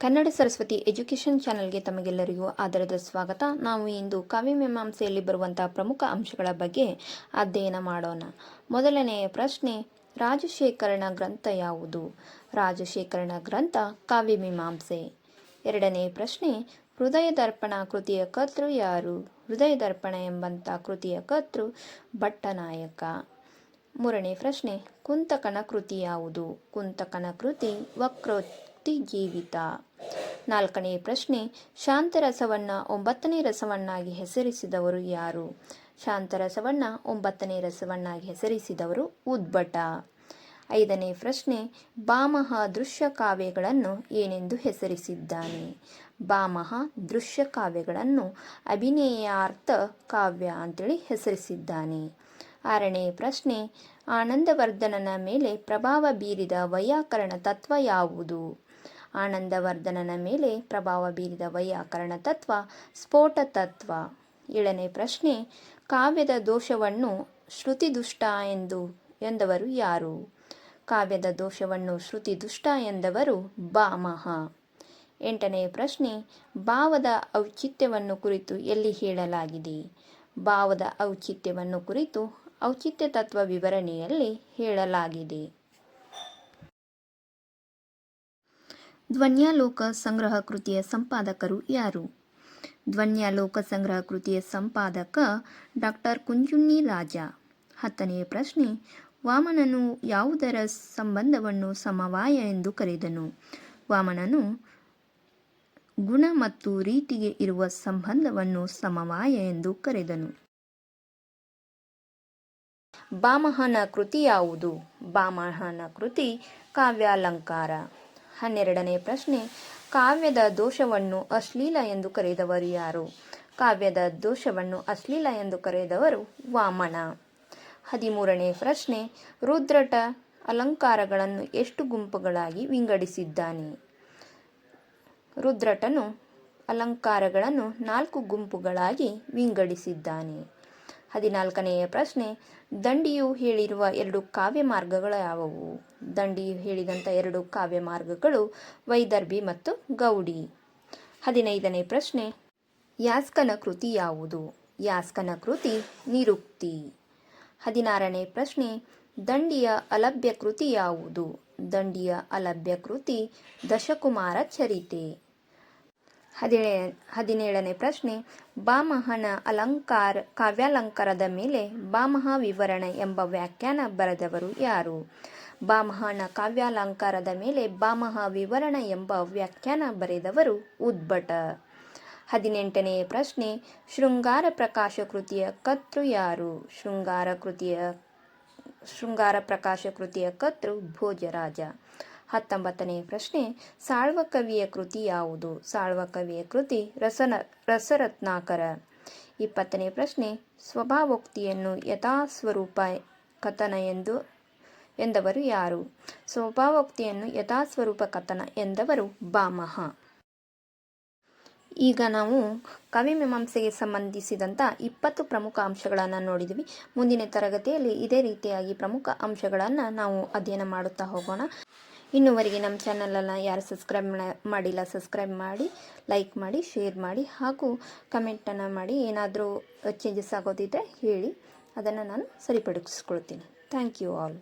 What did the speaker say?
Kannada Saraswati education ಚಾನೆಲ್ಗೆ ತಮಗೆಲ್ಲರಿಗೂ ಆದರದ ಸ್ವಾಗತ. ನಾವು ಇಂದು ಕವಿ ಮೀಮಾಂಸೆಯಲ್ಲಿ ಬರುವಂತಹ ಪ್ರಮುಖ ಅಂಶಗಳ ಬಗ್ಗೆ ಅಧ್ಯಯನ ಮಾಡೋಣ. ಮೊದಲನೆಯ ಪ್ರಶ್ನೆ ರಾಜಶೇಖರಣ ಗ್ರಂಥ ಯಾವುದು? ರಾಜಶೇಖರಣ ಗ್ರಂಥ ಕಾವ್ಯ ಮೀಮಾಂಸೆ. ಎರಡನೇ ಪ್ರಶ್ನೆ ಹೃದಯ ದರ್ಪಣ ಕೃತಿಯ ಕರ್ತೃ ಯಾರು? ಹೃದಯ ದರ್ಪಣ ಎಂಬಂಥ ಕೃತಿಯ ಕರ್ತೃ ಭಟ್ಟನಾಯಕ. ಮೂರನೇ ಪ್ರಶ್ನೆ, ಕುಂತಕನ ಕೃತಿ ಯಾವುದು? ಕುಂತಕನ ಕೃತಿ ವಕ್ರೋಕ್ತಿ ಜೀವಿತ. ನಾಲ್ಕನೇ ಪ್ರಶ್ನೆ ಶಾಂತರಸವನ್ನ ಒಂಬತ್ತನೇ ರಸವನ್ನಾಗಿ ಹೆಸರಿಸಿದವರು ಯಾರು? ಶಾಂತರಸವನ್ನ ಒಂಬತ್ತನೇ ರಸವನ್ನಾಗಿ ಹೆಸರಿಸಿದವರು ಉದ್ಭಟ. ಐದನೇ ಪ್ರಶ್ನೆ, ಬಾಮಹ ದೃಶ್ಯ ಕಾವ್ಯಗಳನ್ನು ಏನೆಂದು ಹೆಸರಿಸಿದ್ದಾನೆ? ಬಾಮಹ ದೃಶ್ಯ ಕಾವ್ಯಗಳನ್ನು ಅಭಿನಯಾರ್ಥ ಕಾವ್ಯ ಅಂತೇಳಿ ಹೆಸರಿಸಿದ್ದಾನೆ. ಆರನೇ ಪ್ರಶ್ನೆ, ಆನಂದವರ್ಧನನ ಮೇಲೆ ಪ್ರಭಾವ ಬೀರಿದ ವೈಯಾಕರಣ ತತ್ವ ಯಾವುದು? ಆನಂದವರ್ಧನನ ಮೇಲೆ ಪ್ರಭಾವ ಬೀರಿದ ವೈಯಾಕರಣ ತತ್ವ, ಸ್ಫೋಟ ತತ್ವ. ಏಳನೇ ಪ್ರಶ್ನೆ, ಕಾವ್ಯದ ದೋಷವನ್ನು ಶ್ರುತಿ ದುಷ್ಟ ಎಂದು ಎಂದವರು ಯಾರು? ಕಾವ್ಯದ ದೋಷವನ್ನು ಶ್ರುತಿ ದುಷ್ಟ ಎಂದವರು ಬಾಮಹ ಎಂಟನೆಯ ಪ್ರಶ್ನೆ, ಭಾವದ ಔಚಿತ್ಯವನ್ನು ಕುರಿತು ಎಲ್ಲಿ ಹೇಳಲಾಗಿದೆ? ಭಾವದ ಔಚಿತ್ಯವನ್ನು ಕುರಿತು ಔಚಿತ್ಯ ತತ್ವ ವಿವರಣೆಯಲ್ಲಿ ಹೇಳಲಾಗಿದೆ. ಧ್ವನ್ಯಾಲೋಕ ಸಂಗ್ರಹ ಕೃತಿಯ ಸಂಪಾದಕರು ಯಾರು? ಧ್ವನ್ಯಾಲೋಕ ಸಂಗ್ರಹ ಕೃತಿಯ ಸಂಪಾದಕ ಡಾಕ್ಟರ್ ಕುಂಜುಣ್ಣಿ ರಾಜ. ಹತ್ತನೆಯ ಪ್ರಶ್ನೆ, ವಾಮನನು ಯಾವುದರ ಸಂಬಂಧವನ್ನು ಸಮವಾಯ ಎಂದು ಕರೆದನು? ವಾಮನನು, ಗುಣ ಮತ್ತು ರೀತಿಗೆ ಇರುವ ಸಂಬಂಧವನ್ನು ಸಮವಾಯ ಎಂದು ಕರೆದನು. ಬಾಮಹನ ಕೃತಿ ಯಾವುದು? ಬಾಮಹನ ಕೃತಿ ಕಾವ್ಯಾಲಂಕಾರ. ಹನ್ನೆರಡನೇ ಪ್ರಶ್ನೆ, ಕಾವ್ಯದ ದೋಷವನ್ನು ಅಶ್ಲೀಲ ಎಂದು ಕರೆದವರು ಯಾರು? ಕಾವ್ಯದ ದೋಷವನ್ನು ಅಶ್ಲೀಲ ಎಂದು ಕರೆದವರು ವಾಮನ. ಹದಿಮೂರನೇ ಪ್ರಶ್ನೆ, ರುದ್ರಟ ಅಲಂಕಾರಗಳನ್ನು ಎಷ್ಟು ಗುಂಪುಗಳಾಗಿ ವಿಂಗಡಿಸಿದ್ದಾನೆ? ರುದ್ರಟನು ಅಲಂಕಾರಗಳನ್ನು ನಾಲ್ಕು ಗುಂಪುಗಳಾಗಿ ವಿಂಗಡಿಸಿದ್ದಾನೆ. ಹದಿನಾಲ್ಕನೆಯ ಪ್ರಶ್ನೆ, ದಂಡಿಯು ಹೇಳಿರುವ ಎರಡು ಕಾವ್ಯ ಮಾರ್ಗಗಳು ಯಾವುವು? ದಂಡಿಯು ಹೇಳಿದಂಥ ಎರಡು ಕಾವ್ಯ ಮಾರ್ಗಗಳು ವೈದರ್ಭಿ ಮತ್ತು ಗೌಡಿ. ಹದಿನೈದನೇ ಪ್ರಶ್ನೆ, ಯಾಸ್ಕನ ಕೃತಿ ಯಾವುದು? ಯಾಸ್ಕನ ಕೃತಿ ನಿರುಕ್ತಿ. ಹದಿನಾರನೇ ಪ್ರಶ್ನೆ, ದಂಡಿಯ ಅಲಭ್ಯ ಕೃತಿ ಯಾವುದು? ದಂಡಿಯ ಅಲಭ್ಯ ಕೃತಿ ದಶಕುಮಾರ ಚರಿತೆ. ಹದಿನೇ ಹದಿನೇಳನೇ ಪ್ರಶ್ನೆ, ಬಾಮಹನ ಅಲಂಕಾರ, ಕಾವ್ಯಾಲಂಕಾರದ ಮೇಲೆ ಬಾಮಹ ವಿವರಣೆ ಎಂಬ ವ್ಯಾಖ್ಯಾನ ಬರೆದವರು ಯಾರು? ಬಾಮಹನ ಕಾವ್ಯಾಲಂಕಾರದ ಮೇಲೆ ಬಾಮಹ ವಿವರಣ ಎಂಬ ವ್ಯಾಖ್ಯಾನ ಬರೆದವರು ಉದ್ಭಟ. ಹದಿನೆಂಟನೆಯ ಪ್ರಶ್ನೆ, ಶೃಂಗಾರ ಪ್ರಕಾಶ ಕೃತಿಯ ಕರ್ತೃ ಯಾರು? ಶೃಂಗಾರ ಕೃತಿಯ, ಶೃಂಗಾರ ಪ್ರಕಾಶ ಕೃತಿಯ ಕರ್ತೃ ಭೋಜರಾಜ. ಹತ್ತೊಂಬತ್ತನೇ ಪ್ರಶ್ನೆ ಸಾಳ್ವ ಕವಿಯ ಕೃತಿ ಯಾವುದು? ಸಾಳ್ವ ಕವಿಯ ಕೃತಿ ರಸನ, ರಸರತ್ನಾಕರ. ಇಪ್ಪತ್ತನೇ ಪ್ರಶ್ನೆ, ಸ್ವಭಾವೋಕ್ತಿಯನ್ನು ಯಥಾಸ್ವರೂಪ ಕಥನ ಎಂದು, ಎಂದವರು ಯಾರು? ಸ್ವಭಾವೋಕ್ತಿಯನ್ನು ಯಥಾಸ್ವರೂಪ ಕಥನ ಎಂದವರು ಬಾಮಹ. ಈಗ ನಾವು ಕವಿ ಮೀಮಾಂಸೆಗೆ ಸಂಬಂಧಿಸಿದಂಥ ಇಪ್ಪತ್ತು ಪ್ರಮುಖ ಅಂಶಗಳನ್ನು ನೋಡಿದ್ವಿ. ಮುಂದಿನ ತರಗತಿಯಲ್ಲಿ ಇದೇ ರೀತಿಯಾಗಿ ಪ್ರಮುಖ ಅಂಶಗಳನ್ನು ನಾವು ಅಧ್ಯಯನ ಮಾಡುತ್ತಾ ಹೋಗೋಣ. ಇನ್ನುವರೆಗೆ ನಮ್ಮ ಚಾನಲನ್ನು ಯಾರು ಸಬ್ಸ್ಕ್ರೈಬ್ ಮಾಡಿಲ್ಲ, ಸಬ್ಸ್ಕ್ರೈಬ್ ಮಾಡಿ, ಲೈಕ್ ಮಾಡಿ, ಶೇರ್ ಮಾಡಿ, ಹಾಗೂ ಕಮೆಂಟನ್ನು ಮಾಡಿ. ಏನಾದರೂ ಚೇಂಜಸ್ ಆಗೋದಿದ್ದರೆ ಹೇಳಿ. ಅದನ್ನು ನಾನು ಸರಿಪಡಿಸ್ಕೊಳ್ತೀನಿ. Thank you all